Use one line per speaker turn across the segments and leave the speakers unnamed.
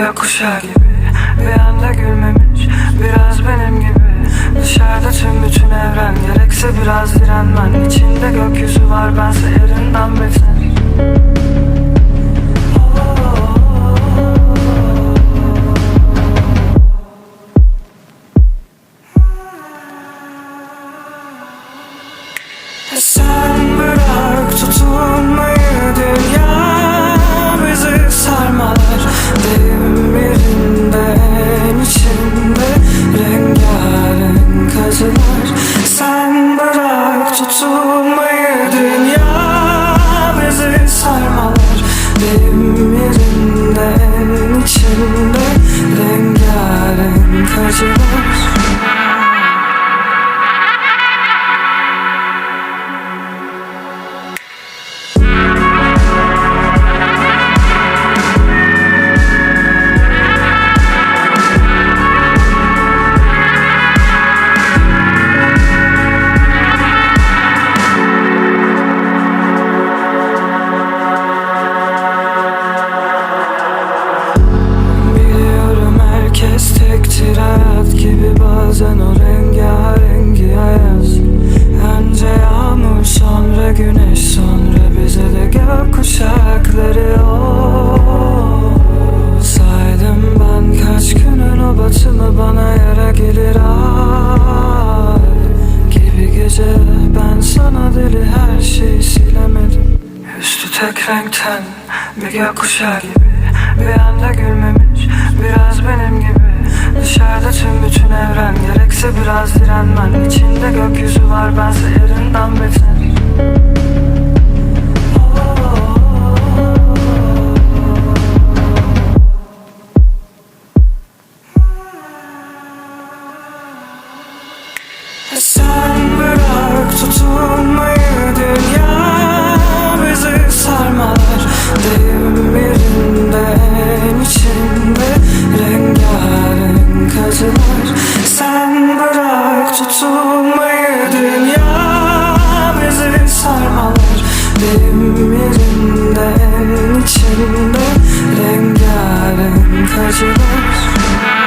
gökkuşağı gibi. Bir anda gülmemiş biraz benim gibi. Dışarıda tüm bütün evren gerekse biraz direnmen. İçinde gökyüzü var bense yerinden beter tek renkten bir gökkuşağı gibi. Bir anda gülmemiş biraz benim gibi. Dışarıda tüm bütün evren gerekse biraz direnmen. İçinde gökyüzü var bense yerinden beter Deyim yerinde en içinde rengarenk acılar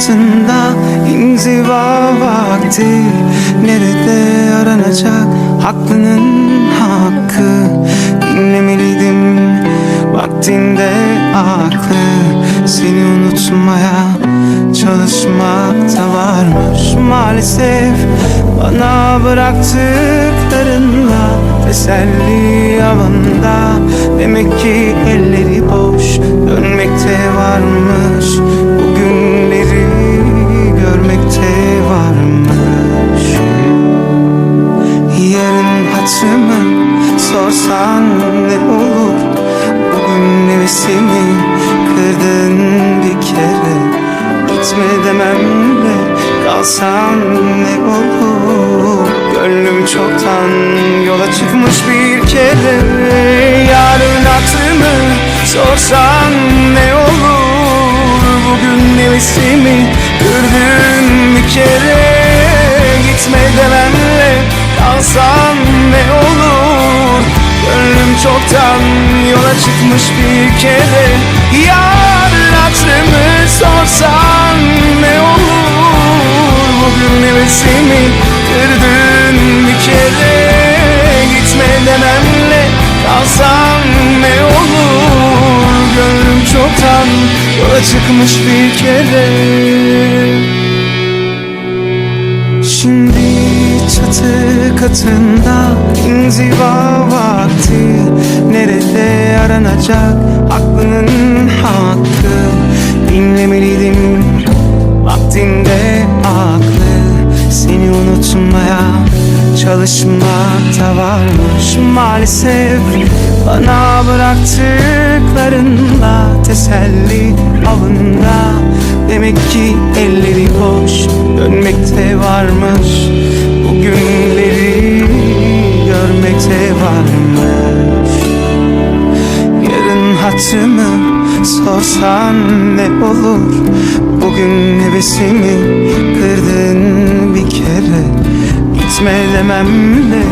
çatı katında inziva vakti Nerede aranacak? Haklının hakkı Dinlemeliydim. Vaktinde aklı Seni unutmaya çalışmakta varmış. Maalesef bana bıraktıklarınla Teselli avında Demek ki elleri boş Dönmekte varmış. Bugünleri kalsan ne olur? Gönlüm çoktan yola çıkmış bir kere. Yarın hatırımı sorsan ne olur? Bugün nefesimi kırdın bir kere. Gitme dememle kalsan ne olur? Gönlüm çoktan yola çıkmış bir kere. Yarın hatırımı sorsan ne olur Bugün hevesimi kırdın bir kere. Gitme dememle kalsan ne olur? Gönlüm çoktan yola çıkmış bir kere. Şimdi çatı katında inziva vakti. Nerede aranacak aklının hakkı? Dinlemeliydim vaktinde Unutmaya çalışmakta varmış Maalesef. Bana bıraktıklarınla teselli avında Demek ki elleri boş dönmekte varmış. Bugünleri görmekte varmış. Yarın hatırımı sorsan ne olur? Bugün hevesimi kırdın bir kere. Gitme dememle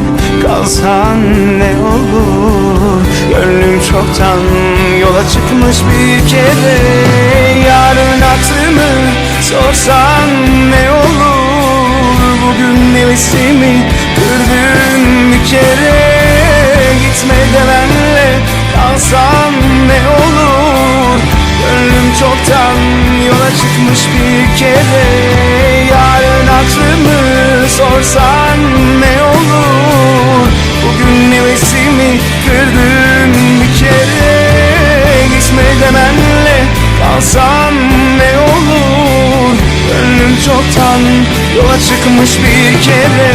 kalsan ne olur? Gönlüm çoktan yola çıkmış bir kere. Yarın hatırımı sorsan ne olur? Bugün hevesimi kırdın bir kere. Gitme dememle kalsam ne olur Gönlüm çoktan yola çıkmış bir kere. Yarın hatırımı sorsan ne olur? Bugün hevesimi kırdın bir kere. Gitme demenle kalsam ne olur? Gönlüm çoktan yola çıkmış bir kere.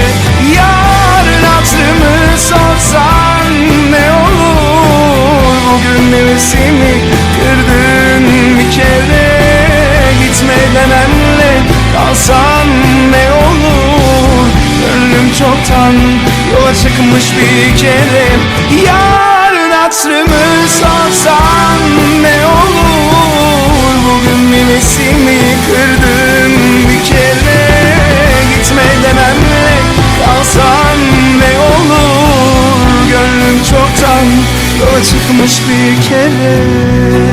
Yarın hatırımı sorsan ne olur? Bugün hevesimi kırdın çoktan yola çıkmış bir kere. Yarın hatırımı sorsan ne olur? Bugün hevesimi kırdın bir kere. Gitme dememle kalsam ne olur? Gönlüm çoktan yola çıkmış bir kere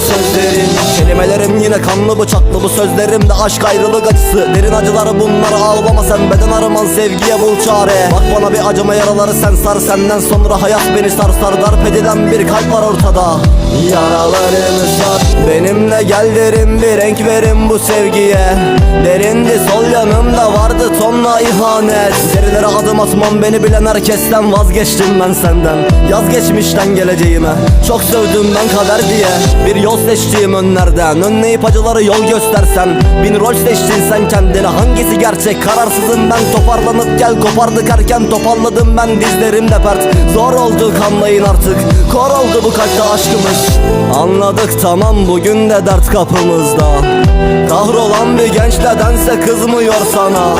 sözlerin Kelimelerim yine kanlı bıçaklı Bu sözlerimde aşk ayrılık acısı. Derin acıları bunları ağlama sen Beden araman sevgiye bul çare. Bak bana bir acıma yaraları sen sar Senden sonra hayat beni sar sar. Darp edilen bir kalp var ortada. Yaralarını sar Benimle gel derin bir renk verin bu sevgiye. Derindi sol yanımda vardı tonla ihanet. Derilere adım atmam beni bilen herkesten vazgeçtim ben senden. Yaz geçmişten geleceğime Çok sövdüm ben kader diye. Bir yol seçtiğim önlerden Önleyip acıları yol göstersen Bin rol seçtin sen kendine. Hangisi gerçek? Kararsızım ben Toparlanıp gel. Kopardık erken Toparladım ben dizlerimde pert. Zor oldu kanlayın artık. Kor oldu bu kalpte aşkımız. Anladık tamam bugün de dert kapımızda. Kahrolan bir genç nedense kızmıyor sana.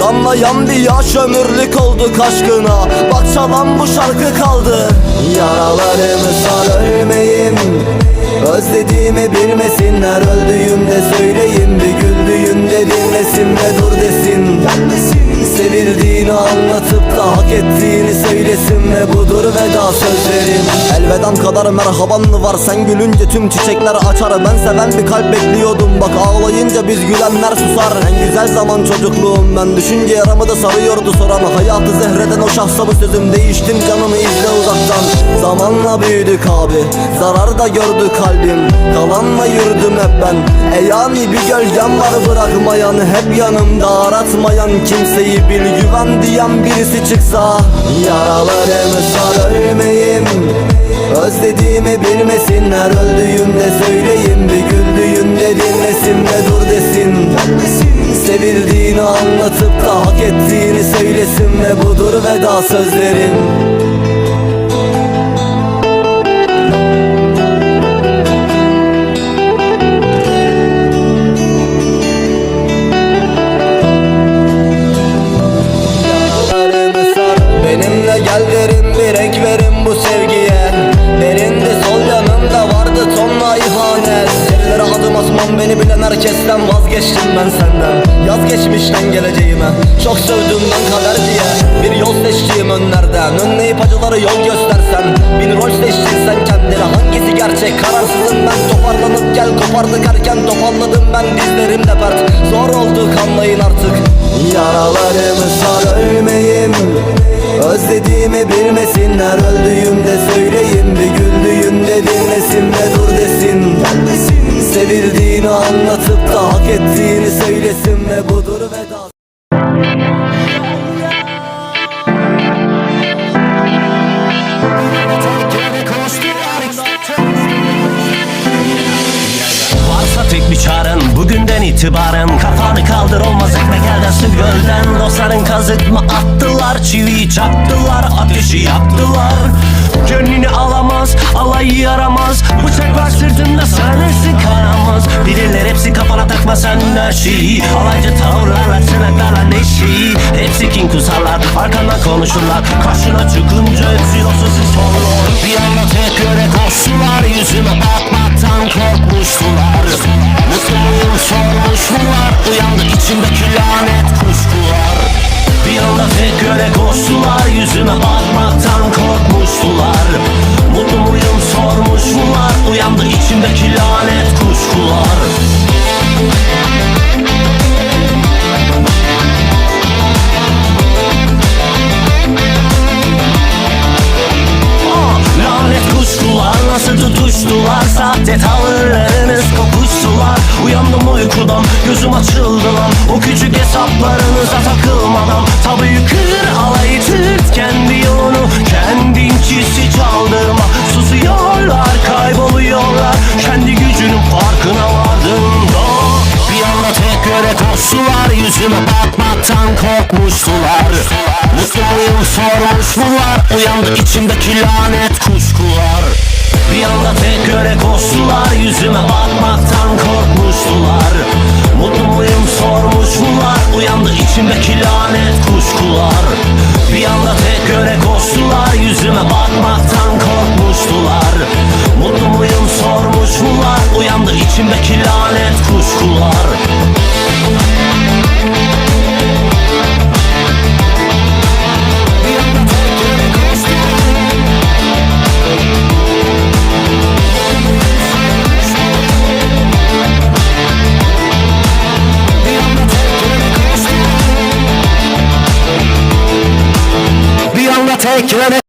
Damlayan bir yaş ömürlük olduk aşkına. Bak çalan bu şarkı kaldı. Yaralarımı sar ölmeyim Özlediğimi bilmesinler Öldüğümde söyleyeyim Bir güldüğümde dinlesin ve dur desin Sevildiğini anlatıp da hak ettiğini söylesin Ve budur veda sözlerim Elvedam kadar merhaban mı var? Sen gülünce tüm çiçekler açar. Ben seven bir kalp bekliyordum. Bak ağlayınca biz gülenler susar. En güzel zaman çocukluğum. Ben Düşünce yaramı da sarıyordu soran. Hayatı zehreden o şahsa bu sözüm. Değiştim canımı izle uzaktan. Zamanla büyüdük abi. Zarar da gördü kalbim. Kalanla yürüdüm hep ben. E yani bir gölgem var. Bırakmayan Hep yanımda. Aratmayan Kimseyi bil güven diyen birisi çıksa Yaralarımı sar ölmeyim Özlediğimi bilmesinler Öldüğümde söyleyeyim. Bir güldüğümde dinlesin ve dur desin. Sevildiğini anlatıp da hak ettiğini söylesin Ve budur veda sözlerim kopardık erken Toparladım ben dizlerimde pert. Zor oldu kanlayın artık. Yaralarımı sar ölmeyim Özlediğimi bilmesinler Öldüğümde söyleyeyim. Bir güldüğümde dinlesin ve dur desin. Sevildiğini anlatıp da hak ettiğini söylesin ve budur veda
itibaren Kafanı kaldır olmaz ekmek elden su gölden. Dostların kazık mı attılar çiviyi çaktılar Ateşi yaktılar. Gönlünü alamaz alayı yaramaz. Bıçak var sırtında sanırsın kanamaz. Bilirler hepsi kafana takma sen her şeyi. Alaycı tavırlarla tırnaklarla neşeyi. Hepsi kin kusarlar arkandan konuşurlar. Karşına çıkınca olsun siz sorulur Bir anda tek göre koştular Yüzüme bakmaktan korkmuştular Mutlu muyum sormuşlar Uyandı içimdeki lanet kuşkular. Bir anda tek göre koştular. Yüzüme bakmaktan korkmuştular. Mutlu muyum sormuşlar Uyandı içimdeki lanet kuşkular gözüm açıldı lan. O küçük hesaplarınıza takılmadan Tabii kır alay tırt kendi yolunu Kendin çizsi çaldırma. Susuyorlar kayboluyorlar. Kendi gücünün farkına vardığında. Bir anda tek göre koştular Yüzüme bakmaktan korkmuştular Mutlu muyum sormuşlar Uyandı içimdeki lanet kuşkular bir anda tek göre koştular Yüzüme bakmaktan korkmuştular Mutlu muyum sormuşlar Uyandı içimdeki lanet kuşkular. Bir anda tek göre koştular Yüzüme bakmaktan korkmuştular Mutlu muyum Bir anda tek yöne